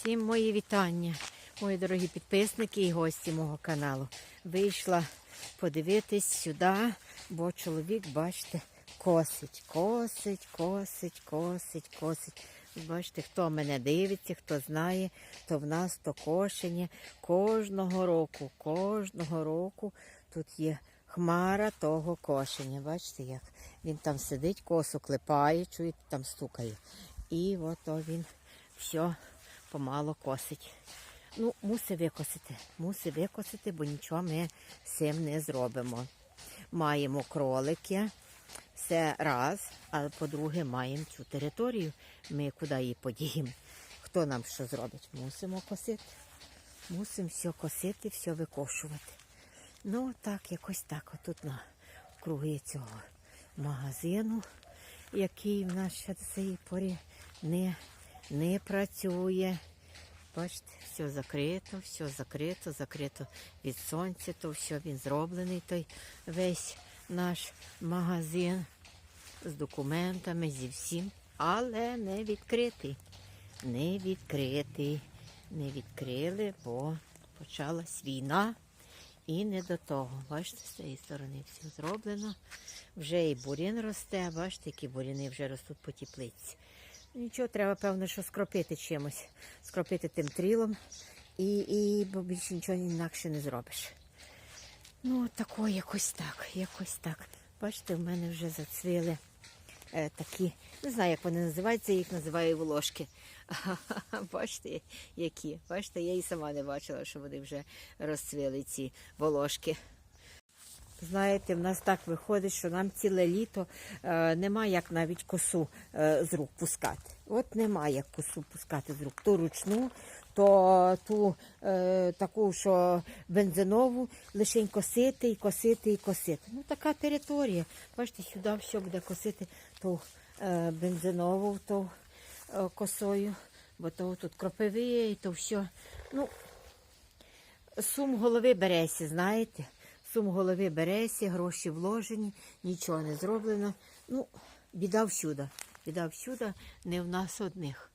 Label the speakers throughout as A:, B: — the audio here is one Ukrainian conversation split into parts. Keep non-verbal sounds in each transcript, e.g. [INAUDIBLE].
A: Всім мої вітання, мої дорогі підписники і гості мого каналу. Вийшла подивитись сюди, бо чоловік, бачите, косить, косить, косить, косить, косить. Бачите, хто мене дивиться, хто знає, то в нас то кошення кожного року, кожного року тут є хмара того кошення. Бачите, як він там сидить, косу клепає, чуєте, там стукає. І от він все помало косить. Ну, мусить викосити, мусить викосити, бо нічого ми з цим не зробимо. Маємо кролики, це раз, а по-друге, маємо цю територію. Ми куди її подіємо? Хто нам що зробить? Мусимо косити. Мусимо все косити, все викошувати. Ну, так, якось так. Отут на круги цього магазину, який в нас ще до цієї порі не, не працює. Бачите, все закрито, все закрито, закрито від сонця, то все він зроблений, той весь наш магазин з документами, зі всім, але не відкритий. Не відкритий. Не відкрили, бо почалась війна. І не до того. Бачите, з цієї сторони все зроблено. Вже і бурін росте, бачите, які буріни вже ростуть по теплиці. Нічого, треба, певно, що скропити чимось. Скропити тим трілом, і, і бо більше нічого інакше не зробиш. Ну, тако, якось так, якось так. Бачите, в мене вже зацвіли е, такі, не знаю, як вони називаються, я їх називаю волошки. [LAUGHS] Бачите, які? Бачите, я і сама не бачила, що вони вже розцвіли ці волошки. Знаєте, в нас так виходить, що нам ціле літо е, нема як навіть косу е, з рук пускати. От нема як косу пускати з рук. То ручну, то ту е, таку, що бензинову, лише косити і косити і косити. Ну така територія. Бачите, сюди все буде косити ту е, бензинову ту е, косою, бо то тут кропиві, і то все. Ну, сум голови береся, знаєте. Сум голови береся, гроші вложені, нічого не зроблено. Ну, біда всюди. Біда всюди, не в нас одних.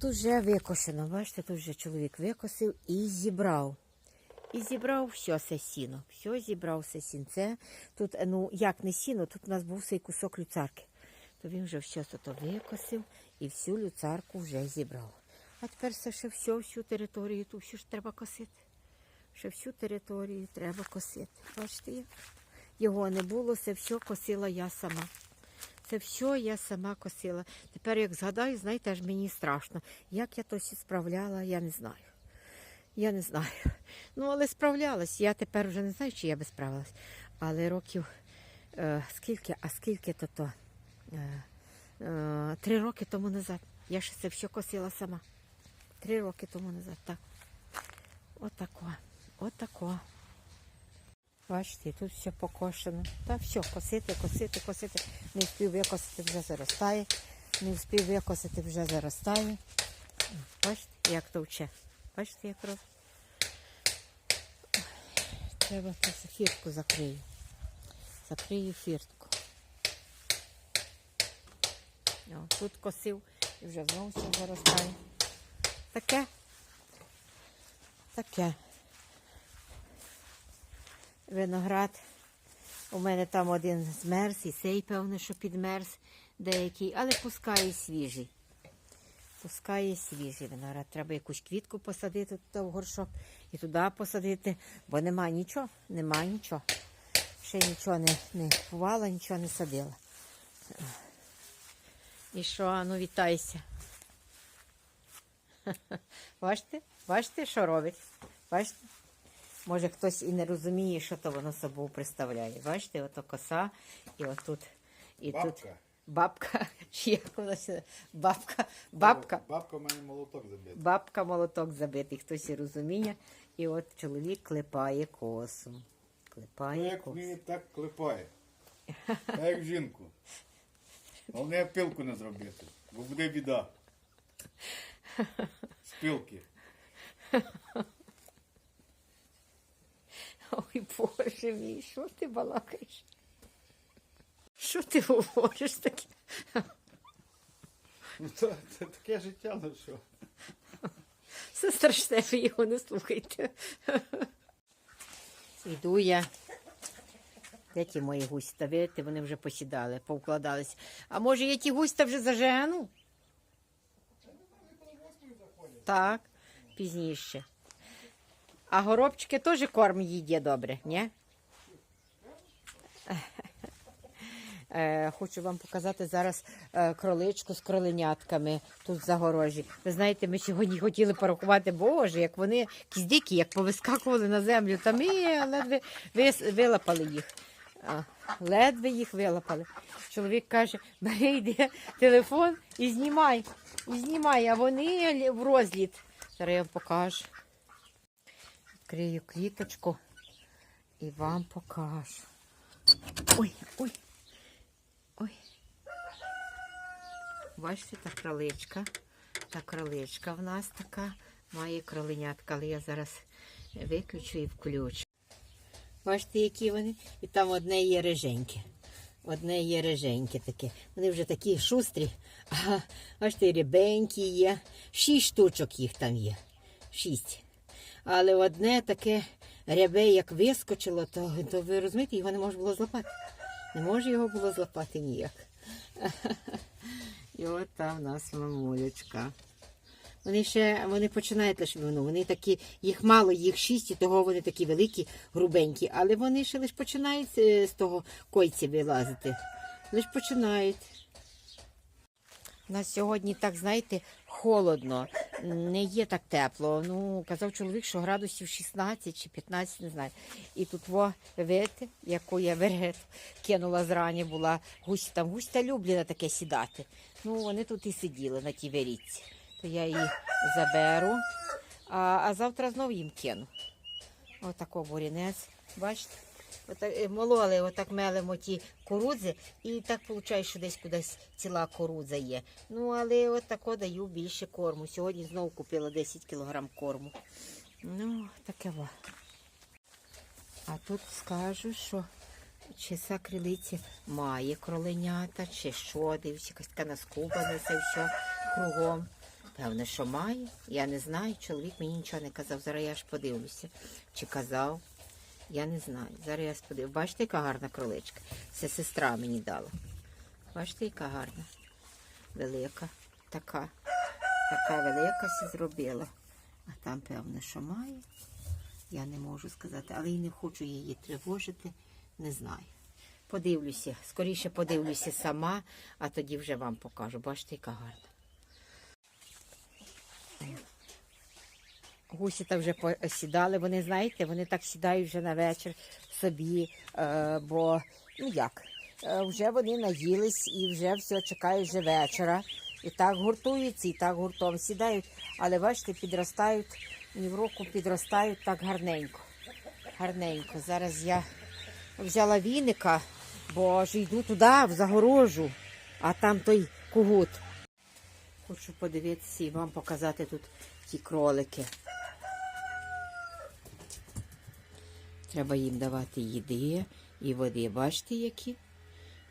A: Тут вже викошено, бачите, тут вже чоловік викосив і зібрав. І зібрав все це сіно. Все зібрав все сінце. Тут, ну, як не сіно, тут у нас був цей кусок люцарки. То він вже все то викосив і всю люцарку вже зібрав. А тепер це ще все, всю територію, ту всю ж треба косити. Ще всю територію треба косити. Бачите, його не було, це все косила я сама. Це все я сама косила. Тепер, як згадаю, знаєте, аж мені страшно. Як я то справляла, я не знаю. Я не знаю. Ну, але справлялась. Я тепер вже не знаю, чи я би справилась. Але років е, скільки, а скільки то то? Е, е, три роки тому назад. Я ще це все косила сама. Три роки тому назад, так. Отако. Отако. Бачите, тут все покошено. Та все, косити, косити, косити. Не встиг викосити, вже заростає. Не встиг викосити, вже заростає. Бачите, як товче. Бачите, як робить? Треба цю фіртку закрию. Закрию фіртку. О, тут косив і вже знову все заростає. Таке. Таке. Виноград. У мене там один змерз, і цей, певно, що підмерз деякий, але пускає свіжий. Пускає свіжий виноград. Треба якусь квітку посадити в горшок і туди посадити, бо нема нічого, нема нічого. Ще нічого не, не кувала, нічого не садила. І що, ну вітайся. [LAUGHS] Бачите? Бачите, що робить? Бачите? Може хтось і не розуміє, що то воно собою представляє. Бачите, ото коса, і отут, і тут
B: Бабка.
A: бабка, [LAUGHS] чи як вона ще бабка, бабка,
B: Бабка в мене молоток забив.
A: бабка молоток забитий, хтось і розуміє. І от чоловік клепає косу.
B: Ну,
A: Клепає
B: як
A: косу.
B: мені так клепає. Так як жінку. Головне пилку не зробити, бо буде біда. З пилки.
A: Ой, Боже мій, що ти балакаєш? Що ти говориш таке?
B: Ну, то, це таке життя, ну що.
A: Це страшне, ви його не слухайте. Іду я. Де ті мої гусі? Видите, вони вже посідали, повкладалися. А може я ті гусь вже зажену? Так, пізніше. А горобчики теж корм їдять добре, ні? Е, Хочу вам показати зараз е, кроличку з кроленятками тут в загорожі. Ви знаєте, ми сьогодні хотіли порахувати, боже, як вони якісь як повискакували на землю, та ми ледве вилапали їх. Ледве їх вилапали. Чоловік каже, бери йди телефон і знімай. І знімай, а вони в розліт. Зараз я вам покажу. Відкрию кліточку і вам покажу. Ой, ой. Ой. Бачите, та кроличка. Та кроличка в нас така. Має кроленятка, але я зараз виключу і включу. Бачите, які вони? І там одне є риженьке. Одне є риженьке таке. Вони вже такі шустрі. А, бачите, і рябенькі є. Шість штучок їх там є. Шість. Але одне таке рябе, як вискочило, то, то ви розумієте, його не можна було злапати. Не може його було злапати ніяк. І от там в нас мамулечка. Вони ще вони починають лише ну, вони такі, їх мало, їх шість, і того вони такі великі, грубенькі, але вони ще лише починають е, з того койця вилазити. Лише починають. Нас сьогодні, так знаєте, холодно, не є так тепло. Ну, казав чоловік, що градусів 16 чи 15, не знаю. І тут, во, видите, яку я верет кинула зрані була. Гусь там, гусь люблять на таке сідати. Ну, вони тут і сиділи на тій верітці. То я її заберу, а, а завтра знову їм кину. Отако бурінець, бачите? Отак, е, мололи, отак мелимо ті курудзи, і так виходить, що десь кудись ціла курудза є. Ну, але от тако даю більше корму. Сьогодні знову купила 10 кг корму. Ну, таке во. А тут скажу, що чи ця крилиця має кроленята, чи що, дивіться, якась така наскубана це все кругом. Певне, що має. Я не знаю. Чоловік мені нічого не казав. Зараз я ж подивлюся. Чи казав? Я не знаю. Зараз я сподивлюся. Бачите, яка гарна кроличка. Це сестра мені дала. Бачите, яка гарна. Велика. Така. Така велика сі зробила. А там, певне, що має. Я не можу сказати, але і не хочу її тривожити. Не знаю. Подивлюся. Скоріше подивлюся сама, а тоді вже вам покажу. Бачите, яка гарна. Гусі так вже посідали. Вони, знаєте, вони так сідають вже на вечір собі, е, бо ну як, е, вже вони наїлись і вже все чекають вже вечора. І так гуртуються, і так гуртом сідають, але бачите, підростають, ні в року підростають так гарненько. Гарненько. Зараз я взяла віника, бо ж йду туди, в загорожу, а там той кугут. Хочу подивитися і вам показати тут ті кролики. Треба їм давати їди і води. Бачите, які?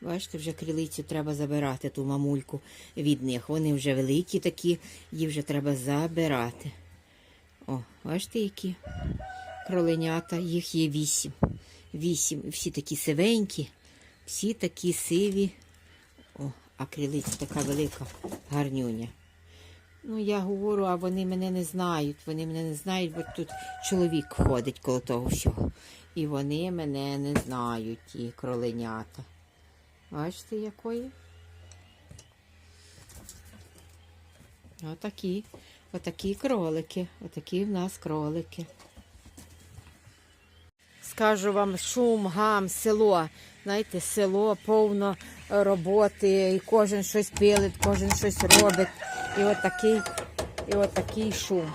A: Бачите, вже крилицю треба забирати, ту мамульку від них. Вони вже великі такі, їх вже треба забирати. О, бачите, які кроленята, їх є вісім. Вісім. Всі такі сивенькі, всі такі сиві. О, а крилиця така велика, гарнюня. Ну, я говорю, а вони мене не знають. Вони мене не знають, бо тут чоловік ходить коло того всього. І вони мене не знають, ті кроленята. Бачите, якої? Отакі. Отакі кролики. Отакі в нас кролики. Скажу вам, шум, гам, село. Знаєте, село повно роботи, і кожен щось пилить, кожен щось робить. І отакий, і отакий шум.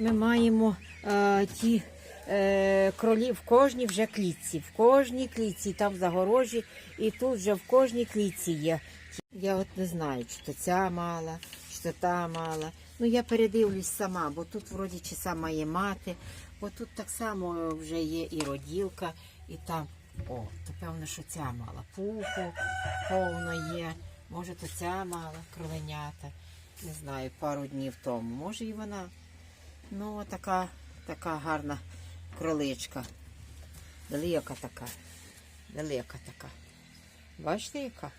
A: Ми маємо е, ті е, кролі в кожній вже клітці. В кожній клітці, там в загорожі, і тут вже в кожній клітці є. Я от не знаю, чи то ця мала, чи то та мала. Ну я передивлюсь сама, бо тут вроді чи сама є мати, бо тут так само вже є і роділка, і там. О, то певно, що ця мала пуху, повно є. Може, то ця мала кроленята. Не знаю, пару днів тому. Може і вона. Ну, така, така гарна кроличка. Велика така. Велика така. Бачите, яка?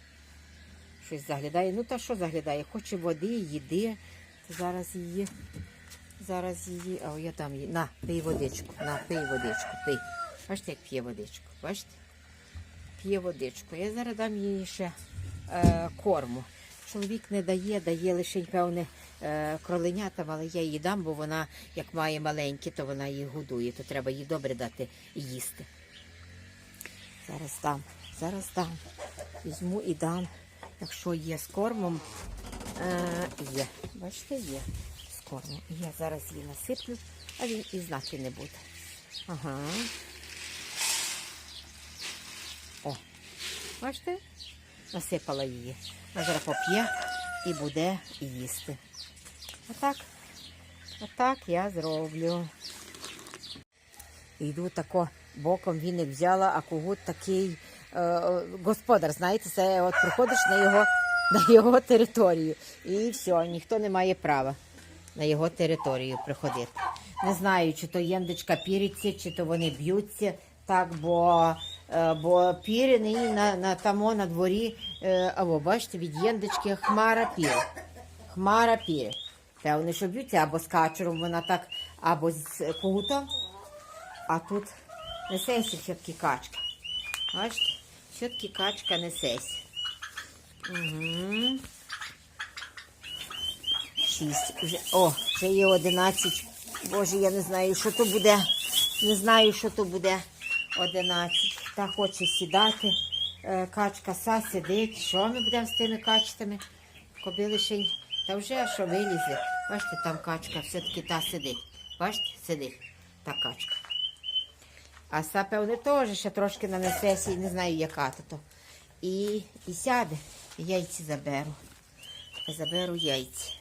A: Щось заглядає. Ну та що заглядає? Хоче води, їди. То зараз її. Зараз її. А я дам їй. На, пий водичку. На, пий водичку. Пий. Бачите, як п'є водичку. Бачите? П'є водичку. Я зараз дам їй ще корму. Чоловік не дає, дає лише, певне, е, кроленятам, але я їй дам, бо вона, як має маленькі, то вона їх годує, то треба їй добре дати їсти. Зараз дам, зараз дам. Візьму і дам. Якщо є з кормом, е, є. Бачите, є з кормом. Я зараз її насиплю, а він і знати не буде. Ага. О, бачите? Насипала її. Вона зараз поп'є і буде їсти. Отак. Отак я зроблю. Йду тако боком віник взяла, а когут такий е, господар, знаєте, це от приходиш на його, на його територію. І все, ніхто не має права на його територію приходити. Не знаю, чи то єндичка піриться, чи то вони б'ються, так, бо, бо піри нині на, на тамо на дворі, е, або бачите, від єндички хмара піри. Хмара піри. Певне, що б'ються або з качером, вона так, або з когутом. А тут несеться все-таки качка. Бачите? Все-таки качка несеться. Угу. Шість. Вже, о, вже є одинадцять. Боже, я не знаю, що то буде. Не знаю, що то буде. Одинадцять. Та хоче сідати. Е, Качка са сидить. Що ми будемо з тими качками? Кобили ще Та вже що вилізе. Бачите, там качка все-таки та сидить. Бачите, сидить та качка. А са, певне, теж ще трошки на несесі, не знаю, яка то. І, і сяде, яйці заберу. Заберу яйці.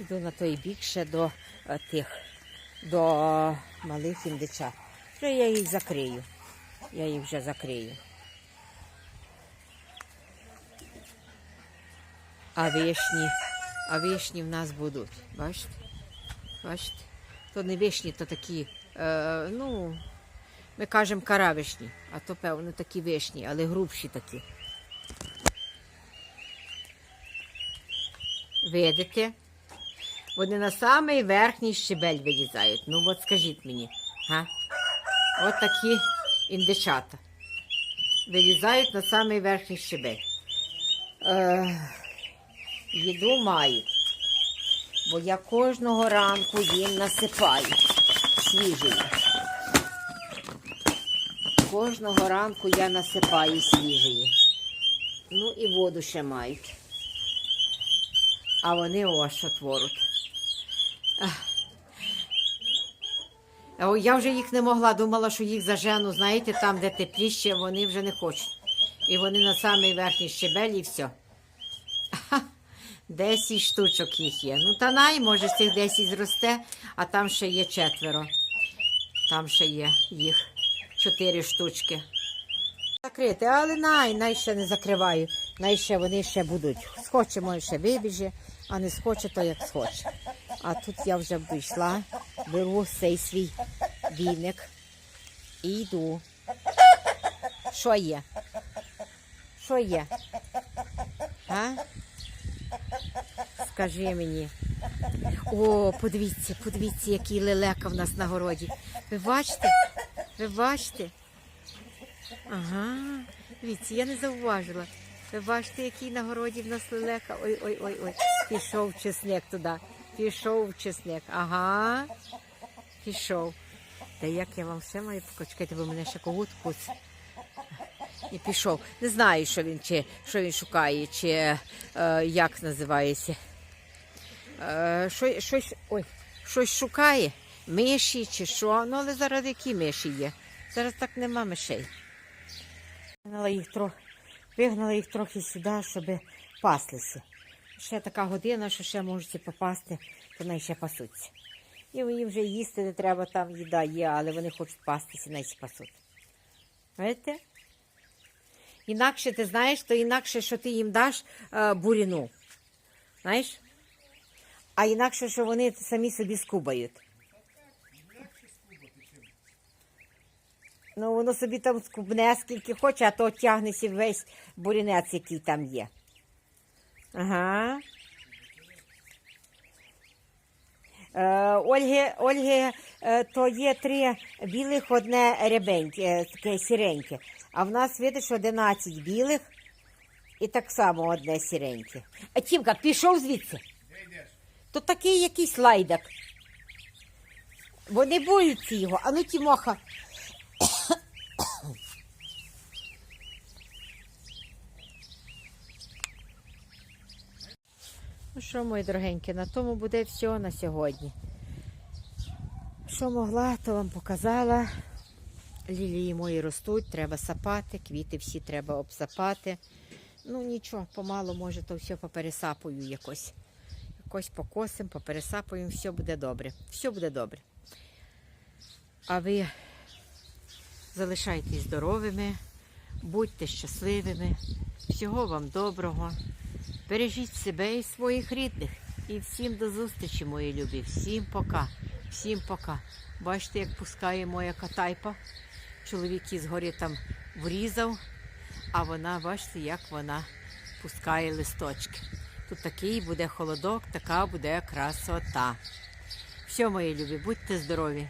A: Іду на той бік ще до е, тих, до малих індичат. Вже я їх закрию. Я їх вже закрию. А вишні, а вишні в нас будуть. Бачите? Бачите? То не вишні, то такі, е, ну, ми кажемо каравишні, а то, певно, такі вишні, але грубші такі. Видите? Вони на самий верхній щебель вилізають. Ну от скажіть мені, га? От такі індичата. Вилізають на самий верхній щебель. Е, їду мають. Бо я кожного ранку їм насипаю свіжої. Кожного ранку я насипаю свіжої. Ну і воду ще мають. А вони ось що творуть. Ах. А о, Я вже їх не могла, думала, що їх зажену, знаєте, там, де тепліще, вони вже не хочуть. І вони на самий верхній щебель і все. Десять штучок їх є. Ну, та най, може, з цих 10 зросте, а там ще є четверо. Там ще є їх чотири штучки. Закрити, але най, най ще не закриваю. Най ще вони ще будуть. Схоче, може, ще вибіже, а не схоче, то як схоче. А тут я вже вийшла, беру цей свій віник і йду. Що є? Що є? А? Скажи мені. О, подивіться, подивіться, який лелека в нас на городі. Ви бачите? Ви бачите? Ага, дивіться, я не зауважила. Ви бачите, який на городі в нас лелека. Ой, ой, ой, ой. Пішов чесник туди. Пішов чесник. Ага. Пішов. Та як я вам все маю покачкати, бо мене ще когут куць. І пішов. Не знаю, що він чи що він шукає, чи е, як називається. Е, що, щось, ой, щось шукає. Миші чи що. Ну, але зараз які миші є. Зараз так нема мишей. Вигнала їх трохи, вигнала їх трохи сюди, щоб паслися. Ще така година, що ще можуть попасти, то най ще пасуться. І їм вже їсти не треба, там їда є, але вони хочуть пастися, най пасуть. Знаєте? Інакше ти знаєш, то інакше, що ти їм даш е, буріну. Знаєш? А інакше, що вони самі собі скубають. Ну, воно собі там скубне, скільки хоче, а то тягнеться весь бурінець, який там є. Ага. Е, Ольги, Ольги, е, то є три білих, одне рябеньке, е, таке сіреньке. А в нас, видиш, 11 білих і так само одне сіреньке. А Тімка, пішов звідси. То такий якийсь лайдак. Вони боються його. А ну, Тімоха. Що, мої дорогенькі, на тому буде все на сьогодні. Що могла, то вам показала. Лілії мої ростуть, треба сапати, квіти всі треба обсапати. Ну нічого, помалу, може, то все попересапую якось. Якось покосим, попересапуємо, все буде добре. Все буде добре. А ви залишайтесь здоровими, будьте щасливими, всього вам доброго. Бережіть себе і своїх рідних. І всім до зустрічі, мої любі. Всім пока. Всім пока. Бачите, як пускає моя катайпа. Чоловік із гори там врізав, а вона, бачите, як вона пускає листочки. Тут такий буде холодок, така буде красота. Все, мої любі, будьте здорові.